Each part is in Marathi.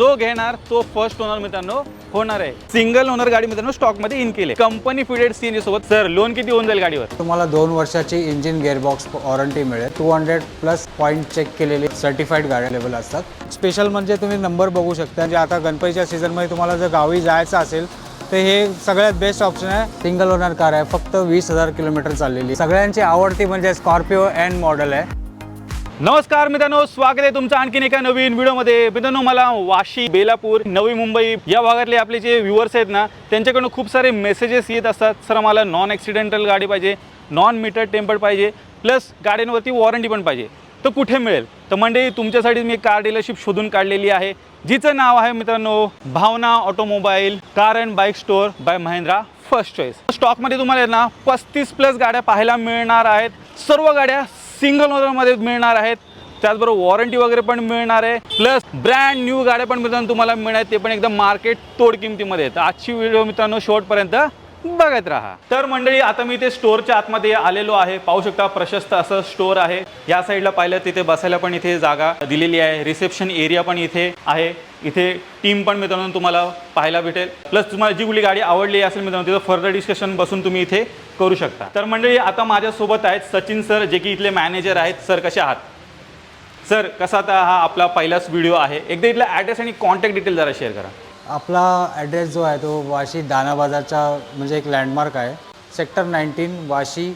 जो घेणार तो फर्स्ट ओनर मित्रांनो होणार आहे. सिंगल ओनर गाडी मित्रांनो स्टॉकमध्ये इन केले कंपनी फिडेड सीएनजी सोबत सर लोन किती होऊन जाईल गाडीवर? तुम्हाला दोन वर्षाची इंजिन गेअरबॉक्स वॉरंटी मिळेल. Two hundred plus point check केलेली सर्टिफाईड गाड्या अवेलेबल असतात. स्पेशल म्हणजे तुम्ही नंबर बघू शकता. म्हणजे आता गणपतीच्या सीझनमध्ये तुम्हाला जर गावी जायचं असेल तर हे सगळ्यात बेस्ट ऑप्शन आहे. सिंगल ओनर कार आहे. फक्त वीस हजार किलोमीटर चाललेली. सगळ्यांची आवडती म्हणजे स्कॉर्पिओ एन मॉडेल आहे. नमस्कार मित्रांनो स्वागत आहे तुमचं आणखीन एका नवीन व्हिडिओमध्ये. मित्रांनो मला वाशी बेलापूर नवी मुंबई या भागातले आपले जे व्ह्युअर्स आहेत ना त्यांच्याकडून खूप सारे मेसेजेस येत असतात. सर मला नॉन ॲक्सिडेंटल गाडी पाहिजे नॉन मीटर टेम्पर्ड पाहिजे प्लस गाड्यांवरती वॉरंटी पण पाहिजे. तर कुठे मिळेल? तर म्हणजे तुमच्यासाठी मी कार डीलरशिप शोधून काढलेली आहे. जिचं नाव आहे मित्रांनो Bhavana automobile car and bike store by Mahindra first choice. स्टॉकमध्ये तुम्हाला आहे ना पस्तीस प्लस गाड्या पाहायला मिळणार आहेत. सर्व गाड्या सिंगल ओनरमध्ये मिळणार आहेत. त्याचबरोबर वॉरंटी वगैरे पण मिळणार आहे. प्लस ब्रँड न्यू गाड्या पण मित्रांनो तुम्हाला मिळणार आहेत. ते पण एकदम मार्केट तोड किमतीमध्ये आहेत. आजची व्हिडिओ मित्रांनो शेवटपर्यंत बघत राहा. तर मंडळी आता मी ते स्टोअरच्या आतमध्ये आलेलो आहे. पाहू शकता प्रशस्त असं स्टोअर आहे. या साईडला पाहिलं तिथे बसायला पण इथे जागा दिलेली आहे. रिसेप्शन एरिया पण इथे आहे. इथे टीम पण मित्रांनो तुम्हाला पाहायला भेटेल. प्लस तुम्हाला जी कुठली गाडी आवडली असेल मित्रांनो तिथं फर्दर डिस्कशन बसून तुम्ही इथे करू शकता. तर मंडळी आता माझ्यासोबत आहेत सचिन सर जे की इथले मॅनेजर आहेत. सर कसे आहात? सर कसा आता हा आपला पहिलाच व्हिडिओ आहे? एकदा इथला ॲड्रेस आणि कॉन्टॅक्ट डिटेल जरा शेअर करा. आपला ॲड्रेस जो आहे तो वाशी दाना बाजारचा म्हणजे एक लँडमार्क आहे. Sector nineteen Vashi.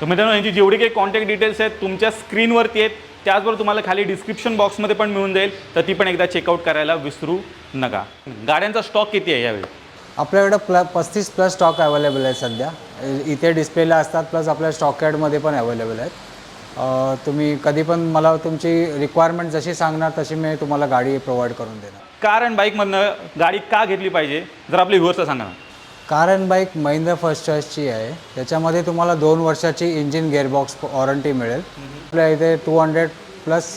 तर मित्रांनो यांची जेवढी काही कॉन्टॅक्ट डिटेल्स आहेत तुमच्या स्क्रीनवरती आहेत त्याचबरोबर तुम्हाला खाली डिस्क्रिप्शन बॉक्समध्ये पण मिळून जाईल. तर ती पण एकदा चेकआउट करायला विसरू नका. गाड्यांचा स्टॉक किती आहे यावेळी? आपल्याकडं प्ल पस्तीस प्लस स्टॉक अवेलेबल आहे सध्या. इथे डिस्प्लेला असतात प्लस आपल्या स्टॉक यार्डमध्ये पण अवेलेबल आहेत. तुम्ही कधी पण मला तुमची रिक्वायरमेंट जशी सांगणार तशी मी तुम्हाला गाडी प्रोव्हाइड करून देणार. कार अँड बाईकमधनं गाडी का घेतली पाहिजे? जर आपल्या व्ह्युअर्सला सांगा ना. Car and bike Mahindra first चॉईसची आहे. त्याच्यामध्ये तुम्हाला दोन वर्षाची इंजिन गेअरबॉक्स वॉरंटी मिळेल. आपल्या इथे two hundred plus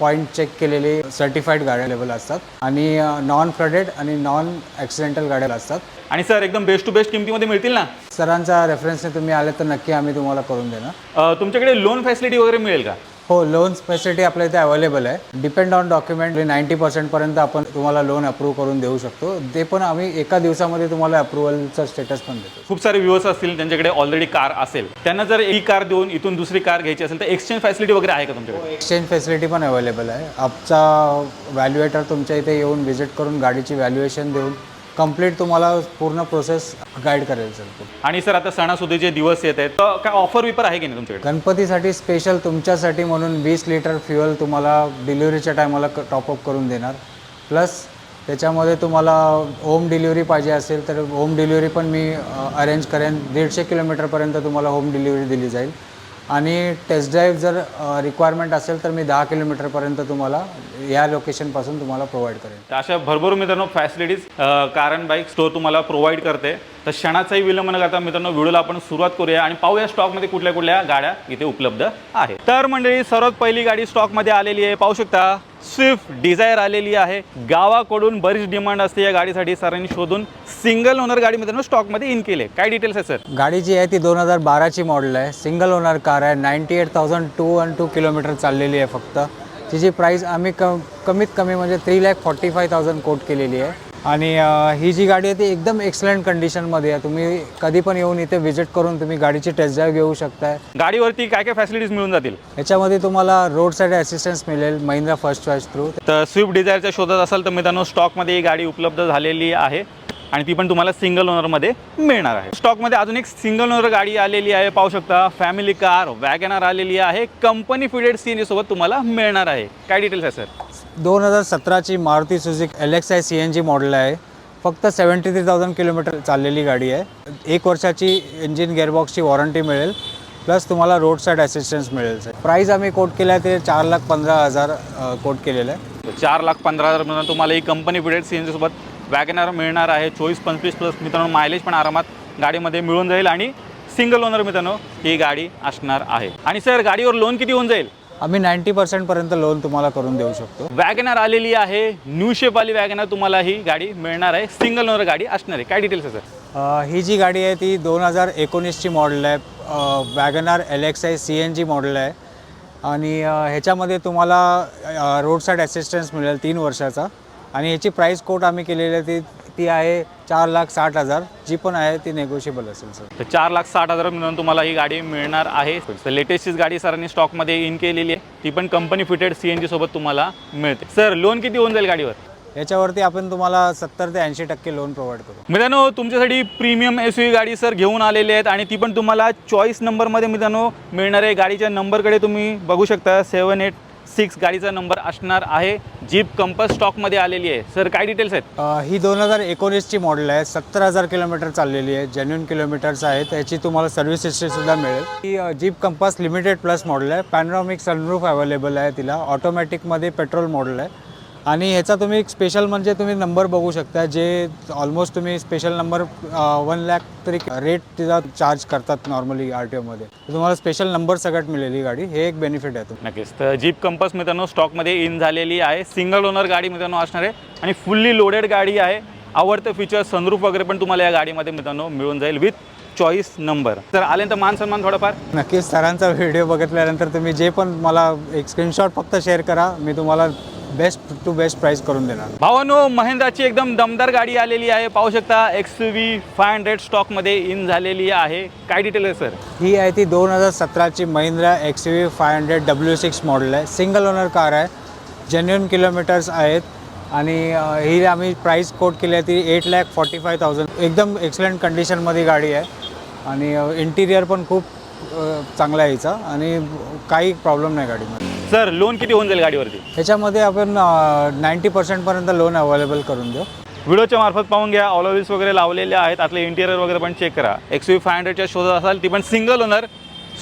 point check केलेली सर्टिफाईड गाड्या अवेलेबल असतात. आणि नॉन फ्लडेड आणि नॉन ॲक्सिडेंटल गाड्या असतात. आणि सर एकदम बेस्ट टू बेस्ट किमतीमध्ये मिळतील ना? सरांच्या रेफरन्सने तुम्ही आले तर नक्की आम्ही तुम्हाला करून देणार. अ, तुमच्याकडे लोन फॅसिलिटी वगैरे मिळेल का? हो लोन फॅसिलिटी आपल्या इथे अवेलेबल आहे. डिपेंड ऑन डॉक्युमेंट नाईंटी पर्सेंटपर्यंत आपण तुम्हाला लोन अप्रूव्ह करून देऊ शकतो. ते पण आम्ही एका दिवसामध्ये तुम्हाला अप्रुव्हलचं स्टेटस पण देतो. खूप सारे व्ह्युअर्स असतील त्यांच्याकडे ऑलरेडी कार असेल. त्यांना जर ही कार देऊन इथून दुसरी कार घ्यायची असेल तर एक्सचेंज फॅसिलिटी वगैरे आहे का तुमच्याकडे? एक्सचेंज फॅसिलिटी पण अवेलेबल आहे. आमचा व्हॅल्युएटर तुमच्या इथे येऊन व्हिजिट करून गाडीची व्हॅल्युएशन देऊन कंप्लीट तुम्हाला पूर्ण प्रोसेस गाईड करेल सर आणि सर आता सणासुदीचे दिवस येत आहेत तर काय ऑफर विपर आहे की नाही तुमच्याकडे? गणपतीसाठी स्पेशल तुमच्यासाठी म्हणून वीस लिटर फ्युअल तुम्हाला डिलिव्हरीच्या टायमाला टॉपअप करून देणार. प्लस त्याच्यामध्ये तुम्हाला होम डिलिव्हरी पाहिजे असेल तर होम डिलिव्हरी पण मी अरेंज करेन. दीडशे किलोमीटरपर्यंत तुम्हाला होम डिलिव्हरी दिली जाईल. आणि टेस्ट ड्राईव्ह जर रिक्वायरमेंट असेल तर मी दहा किलोमीटरपर्यंत तुम्हाला या लोकेशनपासून तुम्हाला प्रोव्हाइड करेन तर अशा भरभर मित्रांनो facilities car and bike store तुम्हाला प्रोव्हाइड करते. तर क्षणाचाही विलंब न करता मित्रांनो व्हिडिओला आपण सुरुवात करूया आणि पाहूया स्टॉकमध्ये कुठल्या कुठल्या गाड्या इथे उपलब्ध आहेत. तर मंडळी सर्वात पहिली गाडी स्टॉकमध्ये आलेली आहे. पाहू शकता स्विफ्ट डिझायर आलेली आहे. गावाकडून बरीच डिमांड असते या गाडीसाठी. सरांनी शोधून सिंगल ओनर गाडी मित्रांनो स्टॉकमध्ये इन केले काय डिटेल्स आहे सर गाडी जी आहे ती दोन हजार बाराची मॉडेल आहे. सिंगल ओनर कार आहे. Ninety eight thousand two one two kilometre चाललेली आहे फक्त. तिची प्राईस आम्ही क कमीत कमी म्हणजे three lakh forty five thousand quote केलेली आहे. आणि ही जी गाडी आहे ती एकदम एक्सलंट कंडिशनमध्ये आहे. तुम्ही कधी पण येऊन इथे व्हिजिट करून तुम्ही गाडीची टेस्ट ड्राईव्ह घेऊ शकताय. गाडीवरती काय काय फॅसिलिटीज मिळून जातील? याच्यामध्ये तुम्हाला रोड साईड असिस्टन्स मिळेल महिंद्रा फर्स्ट चॉईस थ्रू तर स्विफ्ट डिझायरच्या शोधात असाल तर मित्रांनो स्टॉकमध्ये ही गाडी उपलब्ध झालेली आहे. आणि ती पण तुम्हाला सिंगल ओनरमध्ये मिळणार आहे. स्टॉकमध्ये अजून एक सिंगल ओनर गाडी आलेली आहे पाहू शकता. फॅमिली कार वॅगनर आलेली आहे. कंपनी फिडेड सी सोबत तुम्हाला मिळणार आहे. काय डिटेल्स आहे सर दोन हजार सतराची Maruti Suzuki L X I C N G model आहे. फक्त सेवन्टी थ्री थाउजंड किलोमीटर चाललेली गाडी आहे. एक वर्षाची इंजिन गेअरबॉक्सची वॉरंटी मिळेल. प्लस तुम्हाला रोड साईड असिस्टन्स मिळेल सर प्राईस आम्ही कोट केला आहे ते चार लाख पंधरा हजार कोट केलेलं आहे. चार लाख पंधरा हजार मित्रांनो तुम्हाला ही कंपनी फिडेड सी सोबत वॅगनर मिळणार आहे. चोवीस पंचवीस प्लस मित्रांनो मायलेज पण आरामात गाडीमध्ये मिळून जाईल आणि सिंगल ओनर मित्रांनो ही गाडी असणार आहे. आणि सर गाडीवर लोन किती होऊन जाईल? आम्ही नाईंटी पर्सेंटपर्यंत लोन तुम्हाला करून देऊ शकतो. वॅगनर आलेली आहे. न्यू शेप आली वॅगनर तुम्हाला ही गाडी मिळणार आहे. सिंगल ओनर गाडी असणार आहे. काय डिटेल्स आहे सर ही जी गाडी आहे ती दोन हजार एकोणीसची मॉडेल आहे. WagonR L X I C N G model आहे. आणि ह्याच्यामध्ये तुम्हाला रोड साईड असिस्टन्स मिळेल तीन वर्षाचा. आणि ह्याची प्राईस कोट आम्ही केलेली आहे ती ती आहे चार लाख साठ हजार. जी पण आहे ती नेगोशिएबल असेल सर तर चार लाख साठ हजार मिळून तुम्हाला ही गाडी मिळणार आहे. तर लेटेस्टचीच गाडी सरांनी स्टॉकमध्ये इन केलेली आहे. ती पण company fitted C N G सोबत तुम्हाला मिळते. सर लोन किती होऊन जाईल गाडीवर? याच्यावरती आपण तुम्हाला सत्तर ते ऐंशी टक्के लोन प्रोव्हाइड करू. मित्रांनो तुमच्यासाठी प्रीमियम एस यू गाडी सर घेऊन आलेले आहेत आणि ती पण तुम्हाला चॉईस नंबरमध्ये मित्रांनो मिळणार आहे. गाडीच्या नंबरकडे तुम्ही बघू शकता सेवन एट सिक्स गाडीचा नंबर असणार आहे. जीप कंपस स्टॉकमध्ये आलेली आहे. सर काय डिटेल्स आहेत? अ, ही दोन हजार एकोणीसची मॉडेल आहे. सत्तर हजार किलोमीटर चाललेली आहे. जेन्युन किलोमीटर्स आहे त्याची तुम्हाला सर्व्हिस हिस्ट्रीसुद्धा मिळेल. ही अ, Jeep Compass limited plus model आहे. पॅनॉमिक सनरूफ अवेलेबल आहे तिला. ऑटोमॅटिकमध्ये पेट्रोल मॉडेल आहे. आणि ह्याचा तुम्ही स्पेशल म्हणजे तुम्ही नंबर बघू शकता जे ऑलमोस्ट तुम्ही स्पेशल नंबर वन लॅक तरी रेट तिचा चार्ज करतात नॉर्मली आर टी ओमध्ये तुम्हाला स्पेशल नंबर सगळ्यात मिळेल ही गाडी. हे एक बेनिफिट आहे नक्कीच. तर जीप कंपस मित्रांनो स्टॉकमध्ये इन झालेली आहे. सिंगल ओनर गाडी मित्रांनो असणार आहे. आणि फुल्ली लोडेड गाडी आहे. आवडतं फीचर सनरूफ वगैरे पण तुम्हाला या गाडीमध्ये मित्रांनो मिळून जाईल विथ चॉईस नंबर तर आल्यानंतर मान सन्मान थोडाफार. नक्कीच सरांचा व्हिडिओ बघितल्यानंतर तुम्ही जे पण मला एक स्क्रीनशॉट फक्त शेअर करा. मी तुम्हाला बेस्ट टू बेस्ट प्राईस करून देणार. भावानो महिंद्राची एकदम दमदार गाडी आलेली आहे. पाहू शकता एक्स व्ही फाय हंड्रेड स्टॉकमध्ये इन झालेली आहे. काय डिटेल आहे सर ही आहे ती दोन हजार सतराची Mahindra X V five hundred W six model आहे. सिंगल ओनर कार आहे. जेन्युन किलोमीटर्स आहेत. आणि ही आम्ही प्राईस कोट केली आहे ती eight lakh forty five thousand एकदम एक्सलंट कंडिशनमध्ये गाडी आहे. आणि इंटिरियर पण खूप चांगला आहे हिचा. आणि काही प्रॉब्लेम नाही गाडीमध्ये. सर लोन किती होऊन जाईल गाडीवरती? ह्याच्यामध्ये आपण नाईंटी पर्सेंटपर्यंत लोन अवेलेबल करून देऊ. व्हिडिओच्या मार्फत पाहून घ्या. ऑल व्हील्स वगैरे लावलेले आहेत. आतले इंटिरियर वगैरे पण चेक करा. एक्स व्ही फाय हंड्रेडच्या शोधात असाल ती पण सिंगल ओनर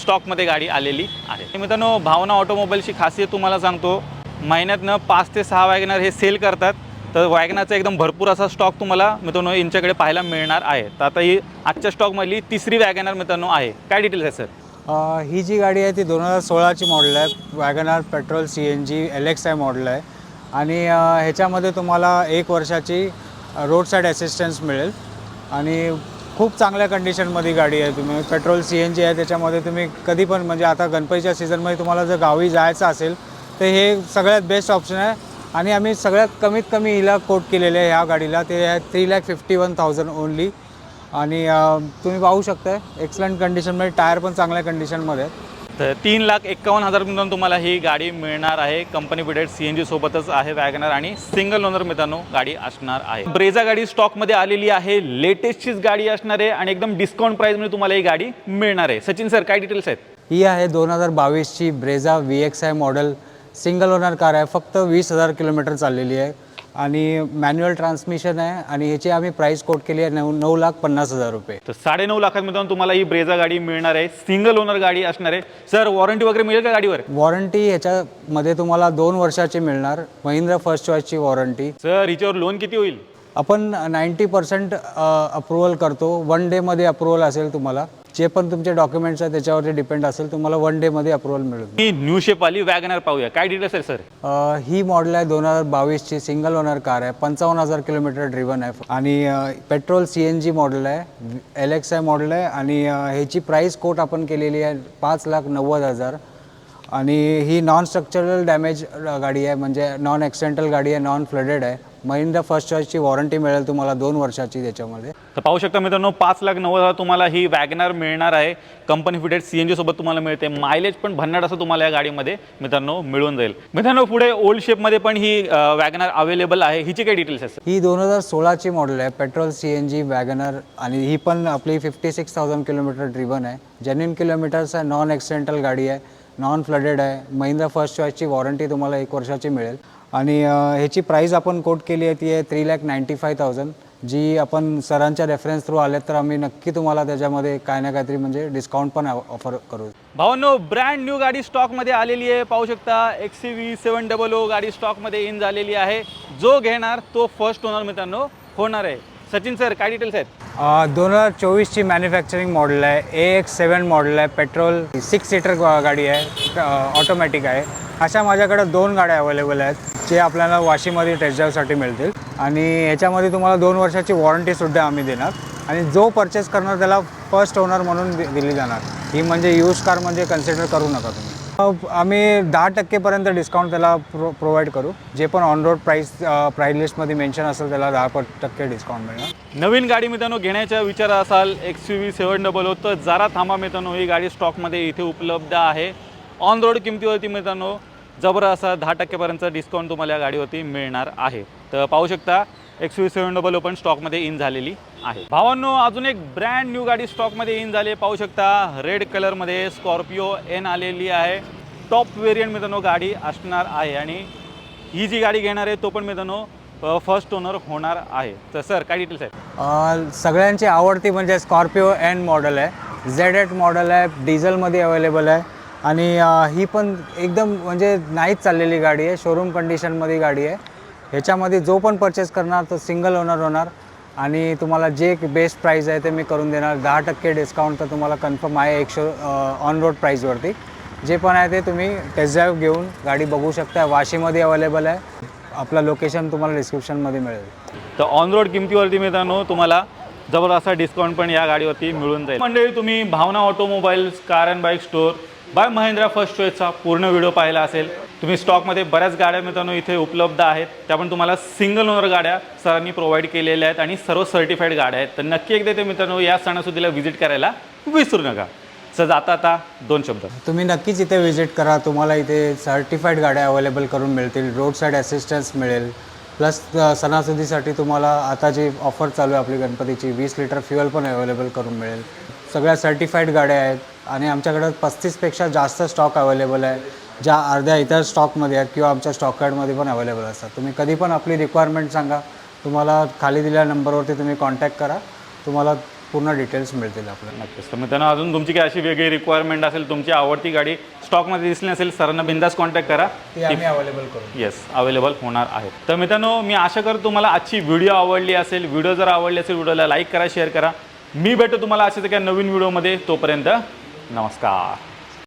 स्टॉकमध्ये गाडी आलेली आहे. मित्रांनो भावना ऑटोमोबाईलची खासियत तुम्हाला सांगतो. महिन्यातनं पाच ते सहा वॅगनर हे सेल करतात. तर वॅगनाचा एकदम भरपूर असा स्टॉक तुम्हाला मित्रांनो यांच्याकडे पाहायला मिळणार आहे. तर आता ही आजच्या स्टॉकमधली तिसरी वॅगनर मित्रांनो आहे. काय डिटेल्स आहे सर ही जी गाडी आहे ती दोन हजार सोळाची मॉडेल आहे. WagonR petrol C N G L X I model आहे. आणि ह्याच्यामध्ये तुम्हाला एक वर्षाची रोड साईड असिस्टन्स मिळेल. आणि खूप चांगल्या कंडिशनमध्ये गाडी आहे तुम्ही. पेट्रोल सी एन जी आहे त्याच्यामध्ये तुम्ही कधी पण म्हणजे आता गणपतीच्या सीझनमध्ये तुम्हाला जर गावी जायचं असेल तर हे सगळ्यात बेस्ट ऑप्शन आहे. आणि आम्ही सगळ्यात कमीत कमी हिला कोट केलेले आहे ह्या गाडीला. ते आहे three lakh fifty one thousand only आणि तुम्ही पाहू शकता एक्सलंट कंडिशनमध्ये टायर पण चांगल्या कंडिशनमध्ये तर तीन लाख एक्कावन्न हजार मित्रांनो तुम्हाला ही गाडी मिळणार आहे. Company fitted C N G सोबतच आहे वॅगनर आणि सिंगल ओनर मित्रांनो गाडी असणार आहे. ब्रेझा गाडी स्टॉकमध्ये आलेली आहे. लेटेस्टचीच गाडी असणार आहे आणि एकदम डिस्काउंट प्राईजमध्ये तुम्हाला ही गाडी मिळणार आहे. सचिन सर काय डिटेल्स आहेत? ही आहे दोन हजार बावीसची Brezza V X I model single owner car आहे. फक्त वीस हजार किलोमीटर चाललेली आहे. आणि मॅन्युअल ट्रान्समिशन आहे आणि ह्याची आम्ही प्राईस कोट केली आहे नऊ नऊ लाख पन्नास हजार रुपये. तर साडेनऊ लाखात मित्रांनो तुम्हाला ही ब्रेझा गाडी मिळणार आहे. सिंगल ओनर गाडी असणार आहे. सर वॉरंटी वगैरे मिळेल का गाडीवर? वॉरंटी ह्याच्यामध्ये तुम्हाला दोन वर्षाची मिळणार. महिंद्रा फर्स्ट चॉईसची वॉरंटी सर हिच्यावर लोन किती होईल? आपण नाईंटी पर्सेंट अप्रुव्हल करतो. वन डेमध्ये अप्रुव्हल असेल तुम्हाला. जे पण तुमचे डॉक्युमेंट्स आहेत त्याच्यावरती डिपेंड असेल तुम्हाला वन डेमध्ये अप्रुव्हल मिळेल. ही न्यू शेप आली वॅगनर पाहूया. काय डिटेल्स आहे सर अ, ही मॉडेल आहे दोन हजार बावीसची सिंगल ओनर कार आहे पंचावन्न हजार किलोमीटर ड्रिव्हन आहे. आणि अ, petrol C N G model आहे एल एक्स आय मॉडेल आहे आणि अ, ह्याची प्राईस कोट आपण केलेली आहे पाच लाख नव्वद हजार. आणि ही नॉन स्ट्रक्चरल डॅमेज गाडी आहे म्हणजे नॉन ॲक्सिडेंटल गाडी आहे नॉन फ्लडेड आहे महिंद्रा फर्स्ट चॉईसची वॉरंटी मिळेल तुम्हाला दोन वर्षाची त्याच्यामध्ये. तर पाहू शकता मित्रांनो पाच लाख नव्वद हजार तुम्हाला ही वॅगनर मिळणार आहे. Company fitted C N G सोबत तुम्हाला मिळते. मायलेज पण भन्नाट असं तुम्हाला या गाडीमध्ये मित्रांनो मिळून जाईल. मित्रांनो पुढे ओल्ड शेपमध्ये पण ही वॅगनर अवेलेबल आहे. हिची काही डिटेल्स आहेत ही दोन हजार सोळाची मॉडेल आहे. Petrol C N G WagonR आणि ही पण आपली fifty six thousand kilometre driven आहे. जेन्युन किलोमीटर्स आहे नॉन ॲक्सिडेंटल गाडी आहे. नॉन फ्लडेड आहे. महिंद्रा फर्स्ट चॉईसची वॉरंटी तुम्हाला एक वर्षाची मिळेल. आणि ह्याची प्राईस आपण कोट केली आहे ती आहे three lakh ninety five thousand जी आपण सरांच्या रेफरन्स थ्रू आले तर आम्ही नक्की तुम्हाला त्याच्यामध्ये काय ना काहीतरी म्हणजे डिस्काउंट पण ऑफर करू. भावांनो ब्रँड न्यू गाडी स्टॉकमध्ये आलेली आहे. पाहू शकता X C V seven double O गाडी स्टॉकमध्ये इन झालेली आहे. जो घेणार तो फर्स्ट ओनर मित्रांनो होणार आहे. सचिन सर काय डिटेल्स आहेत? दोन हजार चोवीसची मॅन्युफॅक्चरिंग मॉडेल आहे. ए एक्स सेवन मॉडेल आहे. पेट्रोल सिक्स सीटर गाडी आहे. ऑटोमॅटिक आहे. अशा माझ्याकडे दोन गाड्या अवेलेबल आहेत जे आपल्याला वाशीमध्ये टेस्ट ड्राईव्हसाठी मिळतील. आणि ह्याच्यामध्ये तुम्हाला दोन वर्षाची वॉरंटीसुद्धा आम्ही देणार. आणि जो परचेस करणार त्याला फर्स्ट ओनर म्हणून दि- दिली जाणार. ही म्हणजे यूज कार म्हणजे कन्सिडर करू नका तुम्ही. आम्ही दहा टक्केपर्यंत डिस्काउंट त्याला प्रो प्रोव्हाइड करू. जे पण ऑन रोड प्राईस प्राईस लिस्टमध्ये मेन्शन असेल त्याला दहा प- टक्के डिस्काउंट मिळणार. नवीन गाडी मित्रांनो घेण्याच्या विचार असाल X U V seven double O तर जरा थांबा मित्रांनो ही गाडी स्टॉकमध्ये इथे उपलब्ध आहे. ऑन रोड किमतीवरती मित्रांनो जबर असा दहा टक्केपर्यंत डिस्काउंट तुम्हाला या गाडीवरती मिळणार आहे. तर पाहू शकता X U seven double O पण स्टॉकमध्ये इन झालेली. आहे. भावांनो अजून एक ब्रँड न्यू गाडी स्टॉकमध्ये इन झाली आहे. पाहू शकता रेड कलरमध्ये स्कॉर्पिओ एन आलेली आहे. टॉप वेरियंट मित्रांनो गाडी असणार आहे. आणि ही जी गाडी घेणार आहे तो पण मित्रांनो फर्स्ट ओनर होणार आहे. तर सर काय डिटेल्स आहेत? सगळ्यांची आवडती म्हणजे स्कॉर्पिओ एन मॉडेल आहे. झेड एट मॉडल आहे डिझेलमध्ये अवेलेबल आहे. आणि ही पण एकदम म्हणजे नाहीच चाललेली गाडी आहे. शोरूम कंडिशनमध्ये गाडी आहे. ह्याच्यामध्ये जो पण परचेस करणार तो सिंगल ओनर होणार. आणि तुम्हाला जे बेस्ट प्राईज आहे ते मी करून देणार. दहा टक्के डिस्काउंट तर तुम्हाला कन्फर्म आहे एकशे ऑन रोड प्राईजवरती जे पण आहे ते तुम्ही टेस्ट ड्राईव्ह घेऊन गाडी बघू शकता. वाशीमध्ये अवेलेबल आहे. आपलं लोकेशन तुम्हाला डिस्क्रिप्शनमध्ये मिळेल. तर ऑन रोड किमतीवरती मित्रांनो तुम्हाला जबरदस्त डिस्काउंट पण या गाडीवरती मिळून जाईल. मंडळी तुम्ही Bhavana automobiles car and bike store by Mahindra first चॉईसचा पूर्ण व्हिडिओ पाहिला असेल. तुम्ही स्टॉकमध्ये बऱ्याच गाड्या मित्रांनो इथे उपलब्ध आहेत. त्या पण तुम्हाला सिंगल ओनर गाड्या सरांनी प्रोव्हाइड केलेल्या आहेत आणि सर्व सर्टिफाईड गाड्या आहेत. तर नक्की एकदा ते मित्रांनो या सणासुदीला व्हिजिट करायला विसरू नका. सर जाता आता दोन शब्द. तुम्ही नक्कीच इथे व्हिजिट करा. तुम्हाला इथे सर्टिफाईड गाड्या अवेलेबल करून मिळतील. रोड साईड असिस्टन्स मिळेल प्लस सणासुदीसाठी तुम्हाला आता जी ऑफर चालू आहे आपली गणपतीची वीस लिटर फ्युअल पण अवेलेबल करून मिळेल. सगळ्या सर्टिफाईड गाड्या आहेत आणि आमच्याकडं पस्तीसपेक्षा जास्त स्टॉक अवेलेबल आहे. ज्या अर्ध्या इतर स्टॉकमध्ये आहेत किंवा आमच्या स्टॉक कार्डमध्ये पण अवेलेबल असतात. तुम्ही कधी पण आपली रिक्वायरमेंट सांगा. तुम्हाला खाली दिलेल्या नंबरवरती तुम्ही कॉन्टॅक्ट करा. तुम्हाला पूर्ण डिटेल्स मिळतील आपल्याला. नक्कीच. तर मित्रांनो अजून तुमची काही अशी वेगळी रिक्वायरमेंट असेल तुमची आवडती गाडी स्टॉकमध्ये दिसली नसेल सरांना बिंदास कॉन्टॅक्ट करा. ती आम्ही अवेलेबल करू येस अवेलेबल होणार आहे. तर मित्रांनो मी आशा करतो तुम्हाला आजची व्हिडिओ आवडली असेल व्हिडिओ जर आवडली असेल व्हिडिओला लाईक करा शेअर करा. मी भेटतो तुम्हाला अशाच एका नवीन व्हिडिओमध्ये तोपर्यंत नमस्कार.